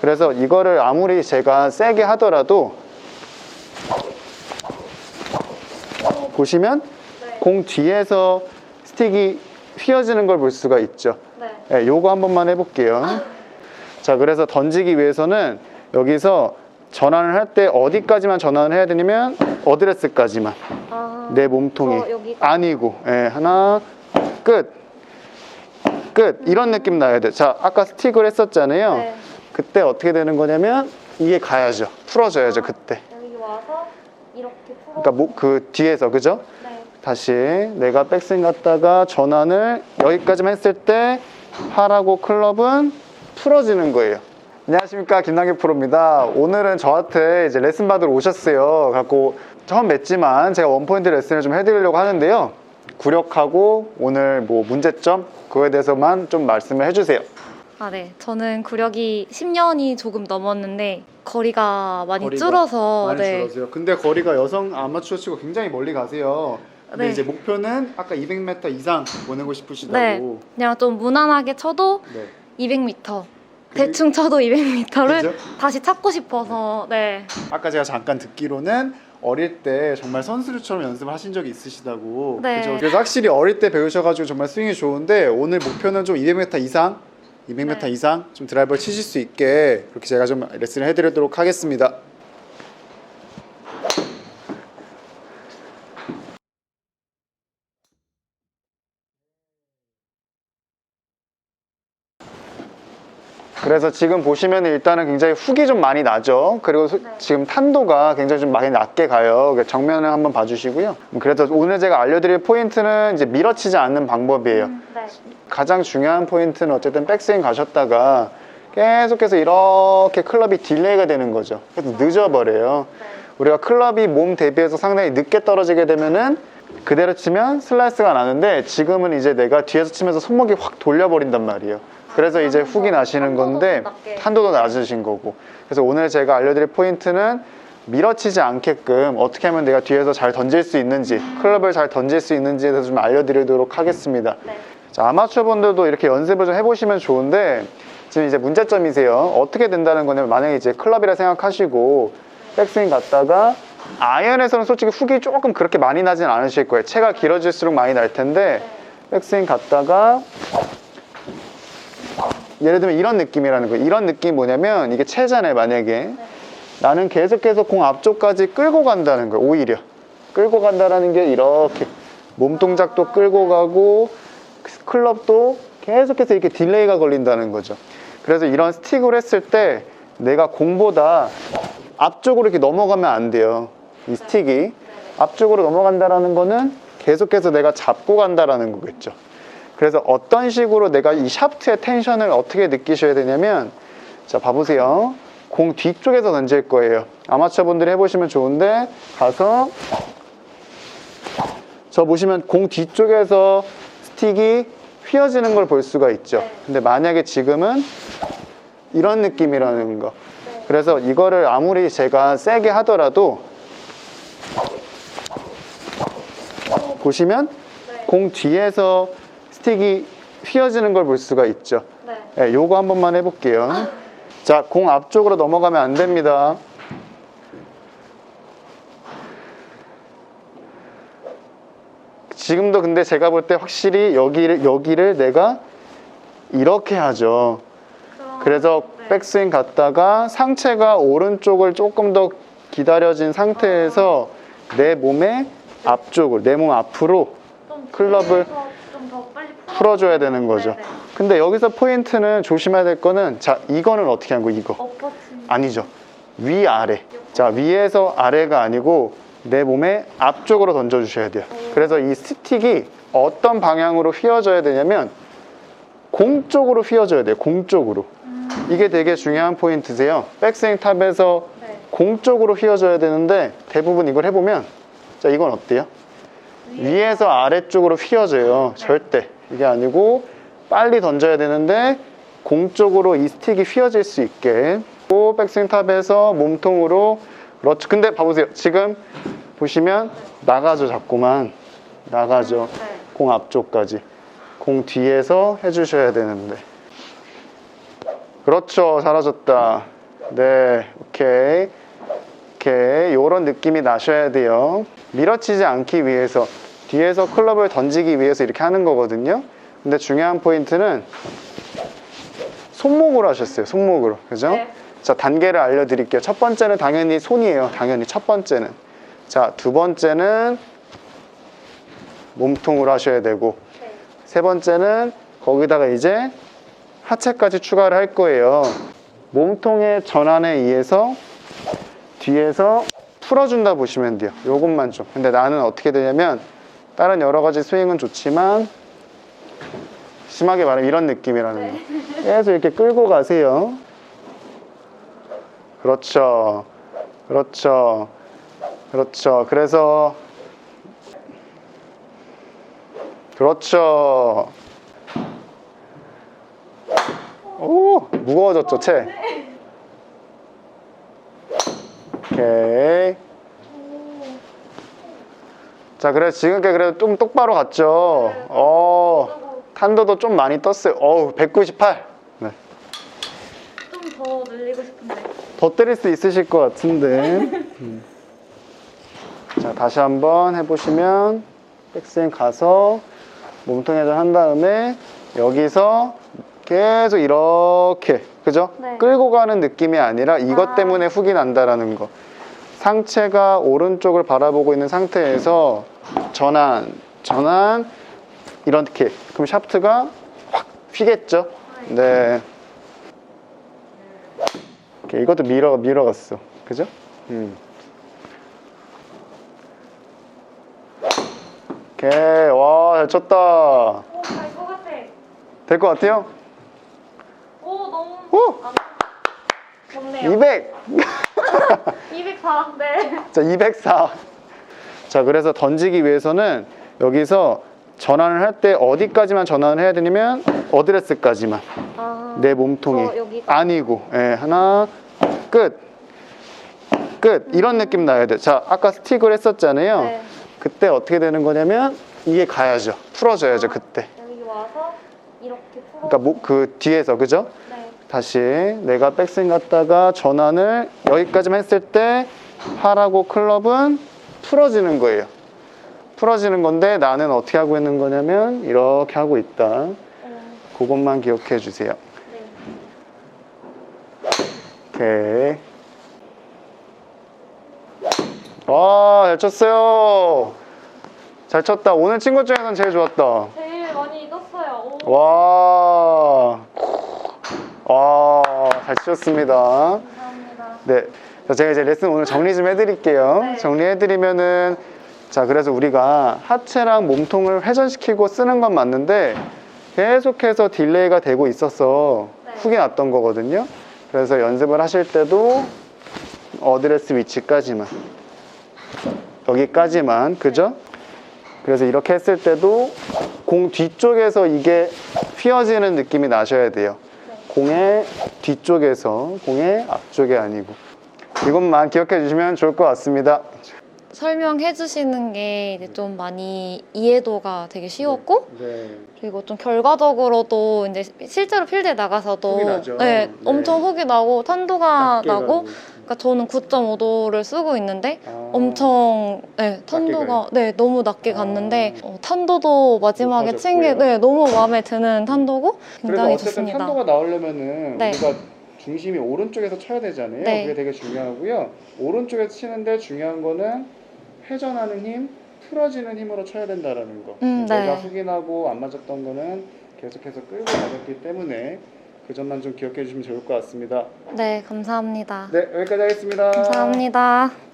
그래서 이거를 아무리 제가 세게 하더라도 보시면 네. 공 뒤에서 스틱이 휘어지는 걸 볼 수가 있죠. 네. 네, 요거 한 번만 해볼게요. 자, 그래서 던지기 위해서는 여기서 전환을 할 때 어디까지만 전환을 해야 되냐면 어드레스까지만 아, 내 몸통이 아니고 예, 하나 끝. 끝. 이런 느낌 나야 돼. 자, 아까 스틱을 했었잖아요. 네. 그때 어떻게 되는 거냐면 이게 가야죠. 풀어줘야죠, 그때. 여기 와서 이렇게 풀어. 그러니까 뭐, 그 뒤에서 그죠? 네. 다시 내가 백스윙 갔다가 전환을 여기까지만 했을 때 팔하고 클럽은 풀어지는 거예요. 안녕하십니까 김남기 프로입니다. 오늘은 저한테 이제 레슨 받으러 오셨어요. 갖고 처음 뵀지만 제가 원포인트 레슨을 좀 해드리려고 하는데요. 구력하고 오늘 뭐 문제점 그거에 대해서만 좀 말씀을 해주세요. 아, 네. 저는 구력이 10년이 조금 넘었는데 거리가 많이 거리가 줄어서 많이 네. 줄어서요. 근데 거리가 여성 아마추어 치고 굉장히 멀리 가세요. 근데 네. 이제 목표는 아까 200m 이상 보내고 싶으시다고. 네. 그냥 좀 무난하게 쳐도 네. 200m. 대충 쳐도 200m를 그죠? 다시 찾고 싶어서 네. 아까 제가 잠깐 듣기로는 어릴 때 정말 선수들처럼 연습을 하신 적이 있으시다고. 네. 그죠? 그래서 확실히 어릴 때 배우셔가지고 정말 스윙이 좋은데 오늘 목표는 좀 200m 이상, 200m 네. 이상 좀 드라이버를 치실 수 있게 그렇게 제가 좀 레슨을 해드리도록 하겠습니다. 그래서 지금 보시면 일단은 굉장히 훅이 좀 많이 나죠. 그리고 소- 네. 지금 탄도가 굉장히 좀 많이 낮게 가요. 정면을 한번 봐주시고요. 그래서 오늘 제가 알려드릴 포인트는 이제 밀어치지 않는 방법이에요. 음, 네. 가장 중요한 포인트는 어쨌든 백스윙 가셨다가 계속해서 이렇게 클럽이 딜레이가 되는 거죠. 그래서 늦어버려요. 네. 우리가 클럽이 몸 대비해서 상당히 늦게 떨어지게 되면은 그대로 치면 슬라이스가 나는데 지금은 이제 내가 뒤에서 치면서 손목이 확 돌려버린단 말이에요. 그래서 이제 훅이 나시는 건데. 탄도도 낮으신 거고. 그래서 오늘 제가 알려드릴 포인트는 밀어치지 않게끔 어떻게 하면 내가 뒤에서 잘 던질 수 있는지, 클럽을 잘 던질 수 있는지에 대해서 좀 알려드리도록 하겠습니다. 네. 자, 아마추어 분들도 이렇게 연습을 좀 해보시면 좋은데 지금 이제 문제점이세요. 어떻게 된다는 거냐면 만약에 이제 클럽이라 생각하시고 백스윙 갔다가 아이언에서는 솔직히 훅이 조금 그렇게 많이 나진 않으실 거예요. 채가 길어질수록 많이 날 텐데 백스윙 갔다가 예를 들면 이런 느낌이라는 거예요. 이런 느낌이 뭐냐면 이게 채잖아요. 만약에 나는 계속해서 공 앞쪽까지 끌고 간다는 거예요. 오히려 끌고 간다라는 게 이렇게 몸 동작도 끌고 가고 클럽도 계속해서 이렇게 딜레이가 걸린다는 거죠. 그래서 이런 스틱을 했을 때 내가 공보다 앞쪽으로 이렇게 넘어가면 안 돼요. 이 스틱이 앞쪽으로 넘어간다라는 거는 계속해서 내가 잡고 간다라는 거겠죠. 그래서 어떤 식으로 내가 이 샤프트의 텐션을 어떻게 느끼셔야 되냐면 자 봐보세요. 공 뒤쪽에서 던질 거예요. 아마추어 분들이 해보시면 좋은데 가서 저 보시면 공 뒤쪽에서 스틱이 휘어지는 걸 볼 수가 있죠. 네. 근데 만약에 지금은 이런 느낌이라는 거. 네. 그래서 이거를 아무리 제가 세게 하더라도 보시면 네. 공 뒤에서 스틱이 휘어지는 걸 볼 수가 있죠. 네. 네, 요거 한 번만 해볼게요. 자, 공 앞쪽으로 넘어가면 안 됩니다. 지금도 근데 제가 볼 때 확실히 여기를, 여기를 내가 이렇게 하죠. 그래서 네. 백스윙 갔다가 상체가 오른쪽을 조금 더 기다려진 상태에서 내 몸의 앞쪽으로, 내몸 앞으로 좀 클럽을 풀어. 풀어줘야 되는 거죠. 네네. 근데 여기서 포인트는 조심해야 될 거는 자 이거는 어떻게 한 거 이거. 아니죠 위 아래 자 위에서 아래가 아니고 내 몸의 앞쪽으로 던져 주셔야 돼요 그래서 이 스틱이 어떤 방향으로 휘어져야 되냐면 공 쪽으로 휘어져야 돼요 공 쪽으로 이게 되게 중요한 포인트세요 백스윙 탑에서 네. 공 쪽으로 휘어져야 되는데 대부분 이걸 해보면 자 이건 어때요? 위에서 아래쪽으로 휘어져요. 절대. 이게 아니고 빨리 던져야 되는데 공 쪽으로 이 스틱이 휘어질 수 있게. 또 백스윙 탑에서 몸통으로 그렇죠. 근데 봐보세요. 지금 보시면 나가죠. 자꾸만. 나가죠. 네. 공 앞쪽까지. 공 뒤에서 해주셔야 되는데. 그렇죠. 잘하셨다. 네, 오케이. 오케이. 요런 느낌이 나셔야 돼요. 밀어치지 않기 위해서, 뒤에서 클럽을 던지기 위해서 이렇게 하는 거거든요. 근데 중요한 포인트는 손목으로 하셨어요. 손목으로. 그죠? 네. 자, 단계를 알려드릴게요. 첫 번째는 당연히 손이에요. 당연히 첫 번째는. 자, 두 번째는 몸통으로 하셔야 되고, 네. 세 번째는 거기다가 이제 하체까지 추가를 할 거예요. 몸통의 전환에 의해서 뒤에서 풀어준다 보시면 돼요. 요것만 좀. 근데 나는 어떻게 되냐면 다른 여러 가지 스윙은 좋지만 심하게 말하면 이런 느낌이라는 거. 계속 이렇게 끌고 가세요. 그렇죠. 그렇죠. 그렇죠. 그래서 그렇죠. 오, 무거워졌죠, 채? 오케이. 자, 그래 지금까지 그래도 좀 똑바로 갔죠? 어, 탄도도 좀 많이 떴어요. 어우, 198. 네. 좀 더 늘리고 싶은데. 더 때릴 수 있으실 것 같은데. 음. 자, 다시 한번 해보시면 백스윙 가서 몸통 회전 한 다음에 여기서 계속 이렇게 그죠? 네. 끌고 가는 느낌이 아니라 이것 아. 때문에 훅이 난다라는 거. 상체가 오른쪽을 바라보고 있는 상태에서 전환, 전환 이렇게 그럼 샤프트가 확 휘겠죠? 네. 오케이, 이것도 밀어 밀어갔어, 그죠? 음. 오케이, 와, 잘 쳤다. 될 것 같아요? 안... 좋네요. 200. 204. 네. 자, 204. 자, 그래서 던지기 위해서는 여기서 전환을 할 때 어디까지만 전환을 해야 되냐면 어드레스까지만 아, 내 몸통이 저 여기가? 아니고 예, 하나 끝. 끝. 이런 느낌 나야 돼. 자, 아까 스틱을 했었잖아요. 네. 그때 어떻게 되는 거냐면 이게 가야죠. 풀어져야죠, 그때. 여기 와서 이렇게 풀어. 그러니까 뭐, 그 뒤에서 그죠? 네. 다시 내가 백스윙 갔다가 전환을 여기까지만 했을 때 팔하고 클럽은 풀어지는 거예요. 풀어지는 건데 나는 어떻게 하고 있는 거냐면 이렇게 하고 있다. 어, 그것만 기억해 주세요. 네. 오케이. 와, 잘 쳤어요. 잘 쳤다. 오늘 친구 중에선 제일 좋았다. 제일 많이 잊었어요. 오, 와, 와, 잘 치셨습니다. 감사합니다. 네. 자, 제가 이제 레슨 오늘 정리 좀 해드릴게요. 네. 정리해드리면은, 자, 그래서 우리가 하체랑 몸통을 회전시키고 쓰는 건 맞는데, 계속해서 딜레이가 되고 있어서 네. 훅이 났던 거거든요. 그래서 연습을 하실 때도 어드레스 위치까지만, 여기까지만, 그죠? 그래서 이렇게 했을 때도 공 뒤쪽에서 이게 휘어지는 느낌이 나셔야 돼요. 공의 뒤쪽에서 공의 앞쪽이 아니고 이것만 기억해 주시면 좋을 것 같습니다. 설명해 주시는 게 이제 좀 많이 이해도가 되게 쉬웠고 네. 그리고 좀 결과적으로도 이제 실제로 필드에 나가서도. 네, 네. 엄청 훅이 나고 탄도가 나고 그러니까 저는 9.5도를 쓰고 있는데 아. 엄청 네, 탄도가 네 너무 낮게 갔는데 어, 탄도도 마지막에 높아졌고요. 네, 너무 마음에 드는 탄도고 굉장히 어쨌든 좋습니다. 탄도가 나오려면은 네. 우리가 중심이 오른쪽에서 쳐야 되잖아요. 네. 그게 되게 중요하고요. 오른쪽에서 치는데 중요한 거는 회전하는 힘, 풀어지는 힘으로 쳐야 된다라는 거. 음, 내가 네. 훅이 나고 안 맞았던 거는 계속해서 끌고 가졌기 때문에 그 점만 좀 기억해 주시면 좋을 것 같습니다. 네 감사합니다. 네, 여기까지 하겠습니다. 감사합니다.